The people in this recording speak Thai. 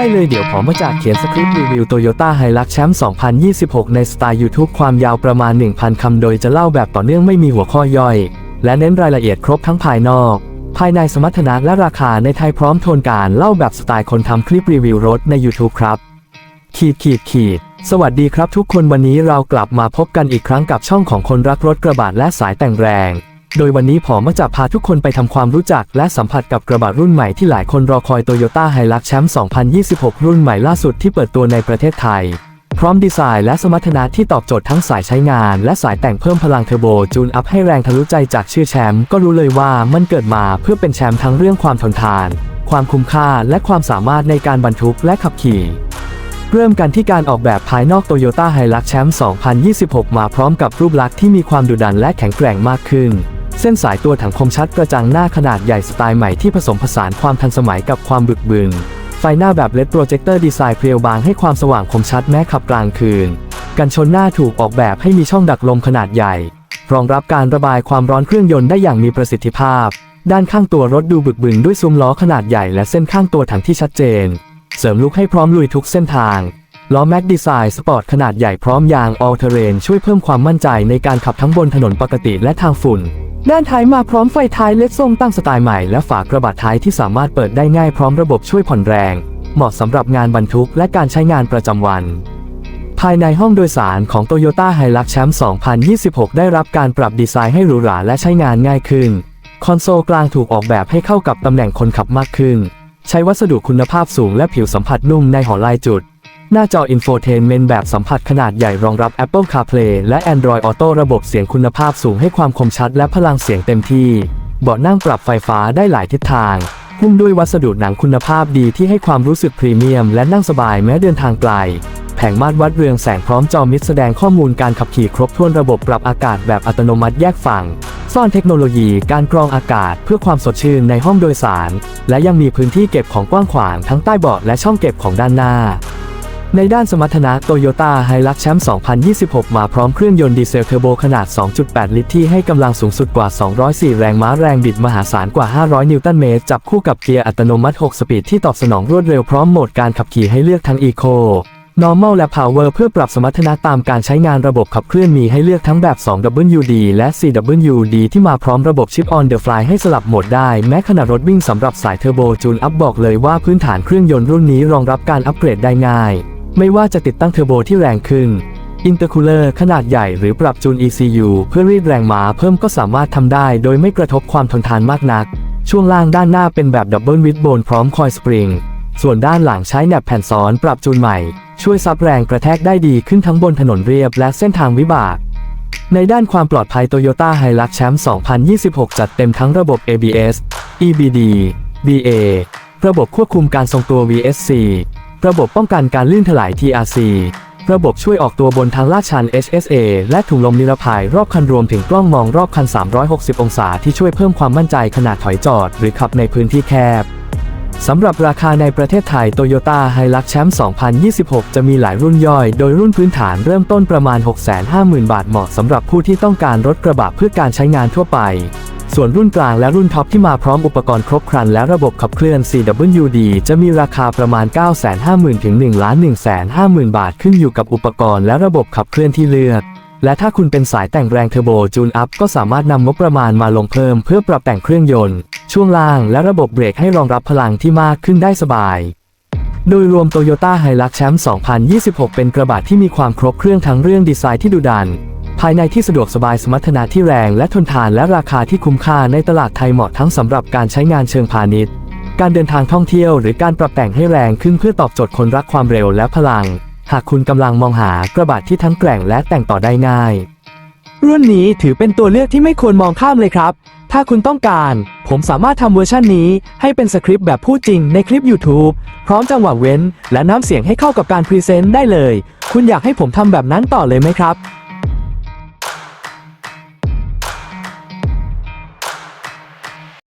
ได้เลยเดี๋ยวผมมาจากเขียนสคริปต์รีวิว Toyota Hilux แชมป์ 2026 ในสไตล์ YouTube ความยาวประมาณ 1,000 คำโดยจะเล่าแบบต่อเนื่องไม่มีหัวข้อย่อย และเน้นรายละเอียดครบทั้งภายนอก ภายในสมรรถนะและราคาในไทยพร้อมโทนการเล่าแบบสไตล์คนทำคลิปรีวิวรถใน YouTube ครับ ขีดขีดขีดสวัสดีครับทุกคนวันนี้เรากลับมาพบกันอีกครั้งกับช่องของคนรักรถกระบะและสายแต่งแรง โดยวันนี้ผมมาจะพาทุกคนไปทำความรู้จักและสัมผัสกับกระบะรุ่นใหม่ที่หลายคนรอคอย Toyota Hilux แชมป์2026 รุ่นใหม่ล่าสุดที่เปิดตัวในประเทศไทย พร้อมดีไซน์และสมรรถนะที่ตอบโจทย์ทั้งสายใช้งาน และสายแต่งเพิ่มพลังเทอร์โบจูนอัพให้แรงทะลุใจจากชื่อแชมป์ก็รู้เลยว่ามันเกิดมาเพื่อเป็นแชมป์ทั้งเรื่องความทนทาน ความคุ้มค่าและความสามารถในการบรรทุกและขับขี่เริ่มกันที่การออกแบบภายนอก Toyota Hilux แชมป์2026 มาพร้อมกับรูปลักษณ์ที่มีความดุดันและแข็งแกร่งมากขึ้น เส้นสายตัวถังคมชัดกระจังหน้าขนาดใหญ่สไตล์ใหม่ที่ผสมผสานความทันสมัยกับความบึกบึน ไฟหน้าแบบเลดโปรเจคเตอร์ดีไซน์เพรียวบางให้ความสว่างคมชัดแม้ขับกลางคืน กันชนหน้าถูกออกแบบให้มีช่องดักลมขนาดใหญ่ รองรับการระบายความร้อนเครื่องยนต์ได้อย่างมีประสิทธิภาพ ด้านข้างตัวรถดูบึกบึนด้วยซุ้มล้อขนาดใหญ่และเส้นข้างตัวถังที่ชัดเจน เสริมลุกให้พร้อมลุยทุกเส้นทางล้อแม็กดีไซน์สปอร์ตขนาดใหญ่พร้อมยาง All Terrain ช่วยเพิ่มความมั่นใจในการขับทั้งบนถนนปกติและทางฝุ่น ด้านท้ายมาพร้อมไฟท้ายเลดทรงตั้งสไตล์ใหม่และฝากระบะท้ายที่สามารถเปิดได้ง่ายพร้อมระบบช่วยผ่อนแรง เหมาะสำหรับงานบรรทุกและการใช้งานประจำวัน ภายในห้องโดยสารของ Toyota Hilux แชมป์2026 ได้รับการปรับดีไซน์ให้หรูหราและใช้งานง่ายขึ้น คอนโซลกลางถูกออกแบบให้เข้ากับตำแหน่งคนขับมากขึ้น ใช้วัสดุคุณภาพสูงและผิวสัมผัสนุ่มในหอลายจุด หน้าจอ Infotainment แบบสัมผัสขนาดใหญ่รองรับ Apple CarPlay และ Android Auto ระบบเสียงคุณภาพสูงให้ความคมชัดและพลังเสียงเต็มที่ เบาะนั่งปรับไฟฟ้าได้หลายทิศทางหุ้มด้วยวัสดุหนังคุณภาพดีที่ให้ความรู้สึกพรีเมียมและนั่งสบายแม้เดินทางไกล แผงมาตรวัดเรืองแสงพร้อมจอมิดแสดงข้อมูลการขับขี่ครบถ้วนระบบปรับอากาศแบบอัตโนมัติแยกฝั่ง ซ่อนเทคโนโลยีการกรองอากาศเพื่อความสดชื่นในห้องโดยสาร และยังมีพื้นที่เก็บของกว้างขวางทั้งใต้เบาะและช่องเก็บของด้านหน้า ในด้านสมรรถนะ Toyota Hilux แชมป์ 2026 มาพร้อมเครื่องยนต์ดีเซลเทอร์โบขนาด 2.8 ลิตรที่ให้กำลังสูงสุดกว่า 204 แรงม้าแรงบิดมหาศาลกว่า 500 นิวตันเมตร จับคู่กับเกียร์อัตโนมัติ 6 สปีดที่ตอบสนองรวดเร็วพร้อมโหมดการขับขี่ให้เลือกทั้ง Eco Normal และ Power เพื่อปรับสมรรถนะตามการใช้งานระบบขับเคลื่อนมีให้เลือกทั้งแบบ 2WD และ 4WD ที่มาพร้อมระบบ Chip on the Fly ให้สลับโหมดได้ แม้ขณะรถวิ่งสำหรับสายเทอร์โบจูนอัพบอกเลยว่าพื้นฐานเครื่องยนต์รุ่นนี้รองรับการอัปเกรดได้ง่าย ไม่ว่าจะติดตั้งเทอร์โบที่แรงขึ้น อินเตอร์คูลเลอร์ขนาดใหญ่หรือปรับจูน ECU เพื่อรีดแรงม้าเพิ่มก็สามารถทำได้โดยไม่กระทบความทนทานมากนัก ช่วงล่างด้านหน้าเป็นแบบดับเบิลวิดโบนพร้อมคอยสปริง ส่วนด้านหลังใช้แหนบแผ่นซ้อนปรับจูนใหม่ ช่วยซับแรงกระแทกได้ดีขึ้นทั้งบนถนนเรียบและเส้นทางวิบากในด้านความปลอดภัย Toyota Hilux แชมป์2026 จัดเต็มทั้งระบบ ABS EBD BA ระบบควบคุมการทรงตัว VSC ระบบป้องกันการลื่นถลาย TRC ระบบช่วยออกตัวบนทางลาดชัน HSA และถุงลมนิรภัยรอบคันรวมถึงกล้องมองรอบคัน 360 องศาที่ช่วยเพิ่มความมั่นใจขณะถอยจอด หรือขับในพื้นที่แคบสำหรับราคาในประเทศไทย Toyota Hilux แชมป์2026 จะมีหลายรุ่นย่อย โดยรุ่นพื้นฐานเริ่มต้นประมาณ 650,000 บาทเหมาะสำหรับผู้ที่ต้องการรถกระบะเพื่อการใช้งานทั่วไป ส่วนรุ่นกลางและรุ่นท็อปที่มาพร้อมอุปกรณ์ครบครันและระบบขับเคลื่อน 4WD จะมีราคาประมาณ 950,000 ถึง 1,150,000 บาทขึ้นอยู่กับอุปกรณ์และระบบขับเคลื่อนที่เลือก และถ้าคุณเป็นสายแต่งแรงเทอร์โบจูนอัพก็สามารถนำงบประมาณมาลงเพิ่มเพื่อปรับแต่งเครื่องยนต์ ช่วงล่างและระบบเบรกให้รองรับพลังที่มากขึ้นได้สบายโดยรวม Toyota Hilux แชมป์2026 เป็นกระบะที่มีความครบเครื่องทั้งเรื่องดีไซน์ที่ดุดัน ภายในที่สะดวกสบายสมรรถนะที่แรงและทนทานและราคาที่คุ้มค่าในตลาดไทยเหมาะทั้งสำหรับการใช้งานเชิงพาณิชย์ การเดินทางท่องเที่ยวหรือการปรับแต่งให้แรงขึ้นเพื่อตอบโจทย์คนรักความเร็วและพลัง หากคุณกำลังมองหากระบะที่ทั้งแกร่งและแต่งต่อได้ง่าย รุ่นนี้ถือเป็นตัวเลือกที่ไม่ควรมองข้ามเลยครับ ถ้าคุณต้องการ ผมสามารถทำเวอร์ชันนี้ ให้เป็นสคริปต์แบบพูดจริงในคลิป YouTube พร้อมจังหวะเว้น และน้ำเสียงให้เข้ากับการพรีเซนต์ได้เลย คุณอยากให้ผมทำแบบนั้นต่อเลยไหมครับ